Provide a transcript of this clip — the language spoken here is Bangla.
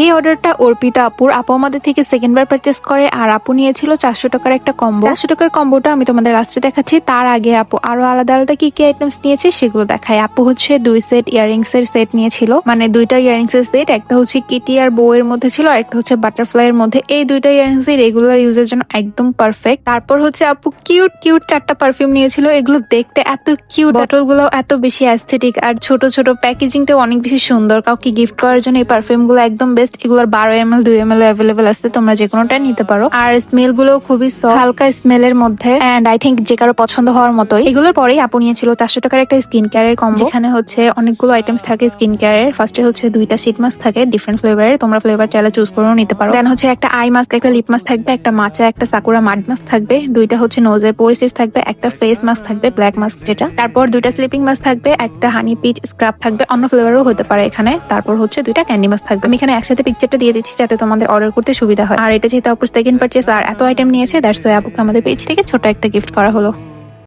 এই অর্ডারটা অর্পিতা আপুর। আপু আমাদের থেকে সেকেন্ড বার পারচেস করে আর আপু নিয়েছিল চারশো টাকার একটা কম্বো চারশো টাকার কম্বোটা আমি তোমাদের লাস্টে দেখাচ্ছি। তার আগে আপু আরও আলাদা আলাদা কি কি আইটেমস নিয়েছে সেগুলো দেখায় আপু হচ্ছে দুই সেট ইয়ারিংস এর সেট নিয়েছিল। মানে দুইটা ইয়ারিংস এর সেট একটা হচ্ছে কিটি আর বউ এর মধ্যে ছিল আর একটা হচ্ছে বাটারফ্লাই এর মধ্যে। এই দুইটা ইয়ারিংস এর রেগুলার ইউজের জন্য একদম পারফেক্ট তারপর হচ্ছে আপু কিউট কিউট চারটা পারফিউম নিয়েছিল। এগুলো দেখতে এত কিউট বটলগুলো এত বেশি অ্যাস্থেটিক আর ছোট ছোট প্যাকেজিংটাও অনেক বেশি সুন্দর। কাউকে গিফট করার জন্য এই পারফিউমগুলো একদম বেস্ট এগুলোর বারো এম এল দুই এম এল অ্যাভেলেবেল আছে, তোমরা যে কোনোটা নিতে পারো। আর স্মেলগুলো খুবই হালকা স্মেলের মধ্যে এন্ড আই থিঙ্ক যে কারও পছন্দ হওয়ার মতোই। এগুলোর পরেই আপু নিয়েছিল চারশো টাকার একটা স্কিন কেয়ারের কম যেখানে হচ্ছে অনেকগুলো আইটেমস থাকে স্কিন কেয়ারের ফার্স্টে হচ্ছে দুইটা শীট মাস্ক থাকে ডিফারেন্ট ফ্লেভারের তোমরা ফ্লেভার চাইলে চুজ করেও নিতে পারো। দেন হচ্ছে একটা আই মাস্ক একটা লিপ মাস্ক থাকবে, একটা মাচা একটা সাকুরা মাড মাস্ক থাকবে। দুইটা হচ্ছে নোজের পোরিসিস থাকবে, একটা ফেস মাস্ক থাকবে ব্ল্যাক মাস্ক যেটা। তারপর দুইটা স্লিপিং মাস্ক থাকবে, একটা হানি পিচ স্ক্রাব থাকবে। অন্য ফ্লেভারও হতে পারে এখানে। তারপর হচ্ছে দুইটা ক্যান্ডি মাস্ক থাকবে। আমি এখানে একসাথে পিকচারটা দিয়ে দিচ্ছি যাতে তোমাদের অর্ডার করতে সুবিধা হয়। আর এটা যেহেতু আপুর সেকেন্ড পারচেস আর এত আইটেম নিয়েছে দ্যাটস ওয়াই আপুকে আমাদের পেজ থেকে ছোট একটা গিফট করা হলো।